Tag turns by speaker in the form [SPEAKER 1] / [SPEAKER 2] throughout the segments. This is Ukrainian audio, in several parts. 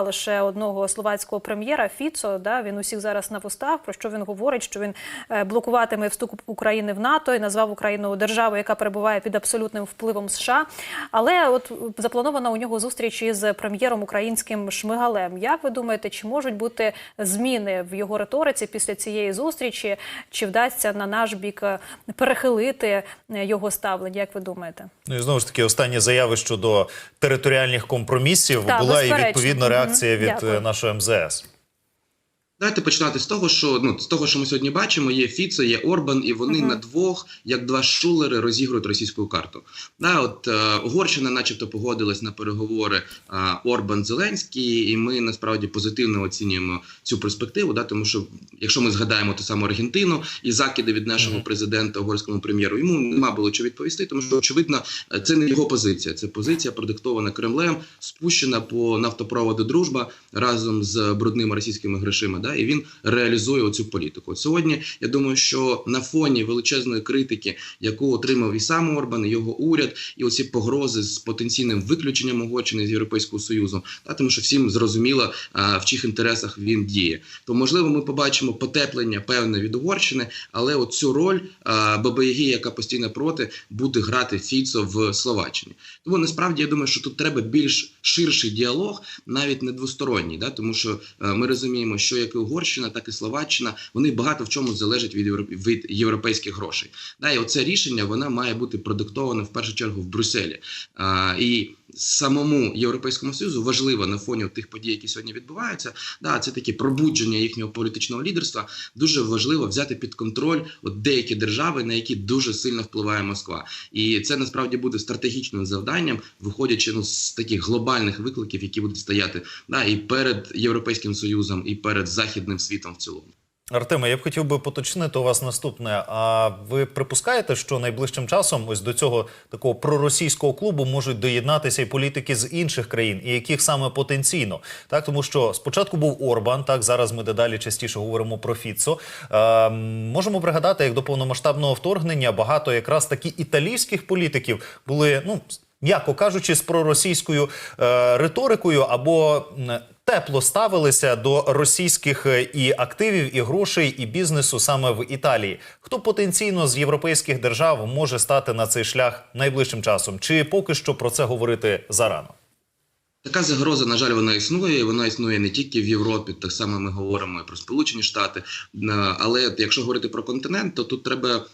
[SPEAKER 1] Лише одного словацького прем'єра Фіцо. Да, він усіх зараз на вустах. Про що він говорить? Що він е, блокуватиме вступ України в НАТО і назвав Україну державою, яка перебуває під абсолютним впливом США. Але от запланована у нього зустріч із прем'єром українським Шмигалем. Як ви думаєте, чи можуть бути зміни в його риториці після цієї зустрічі? Чи вдасться на наш бік е, перехилити е, його ставлення? Як ви думаєте?
[SPEAKER 2] Ну і знову ж таки, останні заяви щодо територіальних компромісів
[SPEAKER 1] Так,
[SPEAKER 2] була і
[SPEAKER 1] безперечно. Мгм.
[SPEAKER 2] реакція від
[SPEAKER 1] Дякую.
[SPEAKER 2] е, нашого МЗС.
[SPEAKER 3] Давайте починати з того, що ну з того, що ми сьогодні бачимо, є Фіцо, є Орбан, і вони
[SPEAKER 1] Мгм.
[SPEAKER 3] на двох, як два шулери, розігрують російську карту. Да, от е, Угорщина, начебто, погодилась на переговори е, Орбан Зеленський, і ми насправді позитивно оцінюємо цю перспективу. Да, тому що якщо ми згадаємо ту саму Аргентину і закиди від нашого
[SPEAKER 2] Мгм.
[SPEAKER 3] президента угорському прем'єру, йому нема було що відповісти, тому що очевидно е, це не його позиція. Це позиція продиктована Кремлем, спущена по нафтопроводу Дружба разом з брудними російськими грошима. Да, і він реалізує оцю політику. От сьогодні я думаю, що на фоні величезної критики, яку отримав і сам Орбан, і його уряд, і оці погрози з потенційним виключенням Угорщини з Європейського союзу, да, тому що всім зрозуміло, а, в чиїх інтересах він діє. То можливо, ми побачимо потеплення певне від Угорщини, але от цю роль а, Бабаяги, яка постійно проти, буде грати Фіцо в Словаччині. Тому насправді я думаю, що тут треба більш ширший діалог, навіть не двосторонній, да, тому що е, ми розуміємо, що як і Угорщина, так і Словаччина, вони багато в чому залежать від від європейських грошей. Да, і оце рішення вона має бути продиктоване в першу чергу в Брюсселі. А, і самому європейському союзу важливо на фоні тих подій, які сьогодні відбуваються. Да, це таке пробудження їхнього політичного лідерства. Дуже важливо взяти під контроль от деякі держави, на які дуже сильно впливає Москва, і це насправді буде стратегічним завданням, виходячи ну з таких глобальних викликів, які будуть стояти да, і перед європейським союзом, і перед західним світом в цілому.
[SPEAKER 2] Артеме, я б хотів би поточнити у вас наступне. А ви припускаєте, що найближчим часом ось до цього такого проросійського клубу можуть доєднатися і політики з інших країн, і яких саме потенційно? Так, тому що спочатку був Орбан, так зараз ми дедалі частіше говоримо про Фіцо. Е, можемо пригадати, як до повномасштабного вторгнення багато якраз таки італійських політиків були ну. М'яко кажучи, з проросійською е, риторикою або тепло ставилися до російських е, і активів, і грошей, і бізнесу саме в Італії. Хто потенційно з європейських держав може стати на цей шлях найближчим часом? Чи поки що про це говорити зарано?
[SPEAKER 3] Така загроза, на жаль, вона існує. Вона існує не тільки в Європі, так само ми говоримо і про Сполучені Штати. Е, Але якщо говорити про континент, то тут треба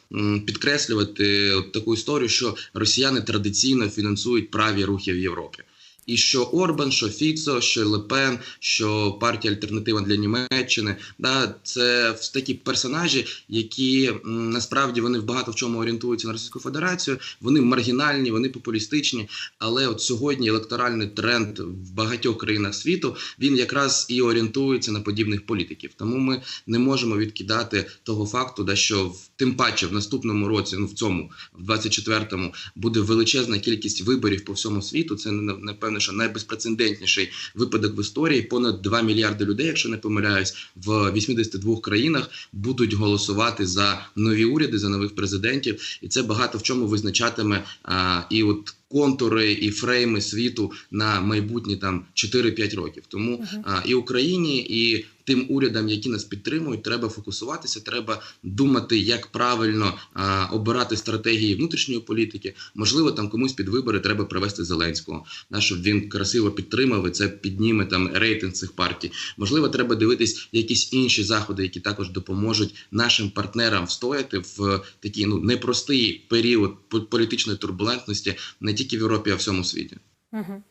[SPEAKER 3] підкреслювати таку історію, що росіяни традиційно фінансують праві рухи в Європі. І що Орбан, що Фіцо, що Лепен, що партія Альтернатива для Німеччини, да, це такі персонажі, які насправді вони в багато в чому орієнтуються на Російську Федерацію. Вони маргінальні, вони популістичні. Але от сьогодні електоральний тренд в багатьох країнах світу він якраз і орієнтується на подібних політиків. Тому ми не можемо відкидати того факту, да, що в тим паче в наступному році, ну в цьому, в 24-му, буде величезна кількість виборів по всьому світу. Це на- напевно, що найбезпрецедентніший випадок в історії. Понад 2 мільярди людей, якщо не помиляюсь, в 82 країнах будуть голосувати за нові уряди, за нових президентів, і це багато в чому визначатиме а, і от. Контури і фрейми світу на майбутні там 4-5 років. Тому а, і Україні, і тим урядам, які нас підтримують, треба фокусуватися. Треба думати, як правильно а, обирати стратегії внутрішньої політики. Можливо, там комусь під вибори треба привести Зеленського, да, щоб він красиво підтримав і це підніме там рейтинг цих партій. Можливо, треба дивитись якісь інші заходи, які також допоможуть нашим партнерам встояти в такий ну непростий період по- політичної турбулентності не тільки в Європі, а в всьому світі.
[SPEAKER 1] Угу.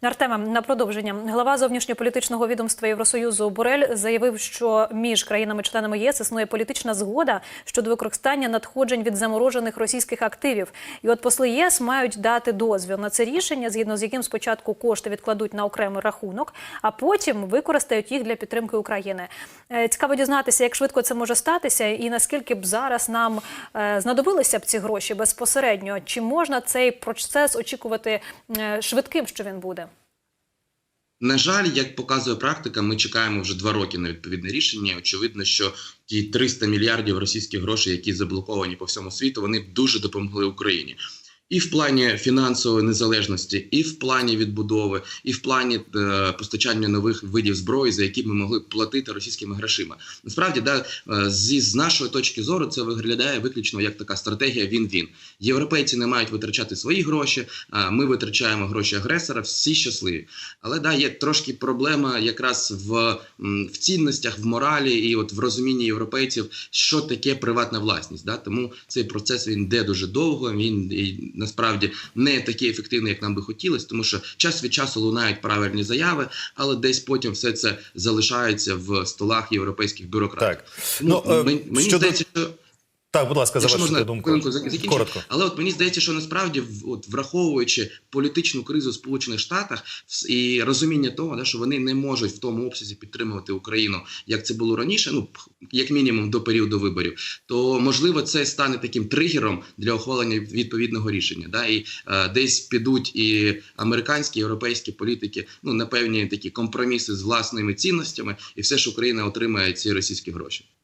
[SPEAKER 1] Артема, на продовження глава зовнішньополітичного відомства Євросоюзу Борель заявив, що між країнами-членами ЄС існує політична згода щодо використання надходжень від заморожених російських активів. І от посли ЄС мають дати дозвіл на це рішення, згідно з яким спочатку кошти відкладуть на окремий рахунок, а потім використають їх для підтримки України. Е, Цікаво дізнатися, як швидко це може статися, і наскільки б зараз нам е, знадобилися б ці гроші безпосередньо. Чи можна цей процес очікувати е, швидким, що він буде?
[SPEAKER 3] На жаль, як показує практика, ми чекаємо вже два роки на відповідне рішення. Очевидно, що ті 300 мільярдів російських грошей, які заблоковані по всьому світу, вони дуже допомогли Україні. І в плані фінансової незалежності, і в плані відбудови, і в плані е, постачання нових видів зброї, за які ми могли платити російськими грошима. Насправді, да, е, зі з нашої точки зору, це виглядає виключно як така стратегія він-він. Європейці не мають витрачати свої гроші. А ми витрачаємо гроші агресора. Всі щасливі. Але да, є трошки проблема якраз в, в цінностях, в моралі і от в розумінні європейців, що таке приватна власність. Да? Тому цей процес він йде дуже довго. Він насправді не такий ефективний, як нам би хотілося, тому що час від часу лунають правильні заяви, але десь потім все це залишається в столах європейських бюрократів.
[SPEAKER 2] Так.
[SPEAKER 3] Ну,
[SPEAKER 2] Ну, е,
[SPEAKER 3] мені, мені
[SPEAKER 2] щодо-
[SPEAKER 3] здається, що
[SPEAKER 2] Так, будь ласка,
[SPEAKER 3] Якщо можна
[SPEAKER 2] думку.
[SPEAKER 3] хвилинку закінчу.
[SPEAKER 2] Коротко.
[SPEAKER 3] Але от мені здається, що насправді, от враховуючи політичну кризу в Сполучених Штатах і розуміння того, да, що вони не можуть в тому обсязі підтримувати Україну, як це було раніше, ну як мінімум до періоду виборів, то можливо це стане таким тригером для ухвалення відповідного рішення. Да, і е, десь підуть і американські, і європейські політики, ну на певні такі компроміси з власними цінностями, і все ж Україна отримає ці російські гроші.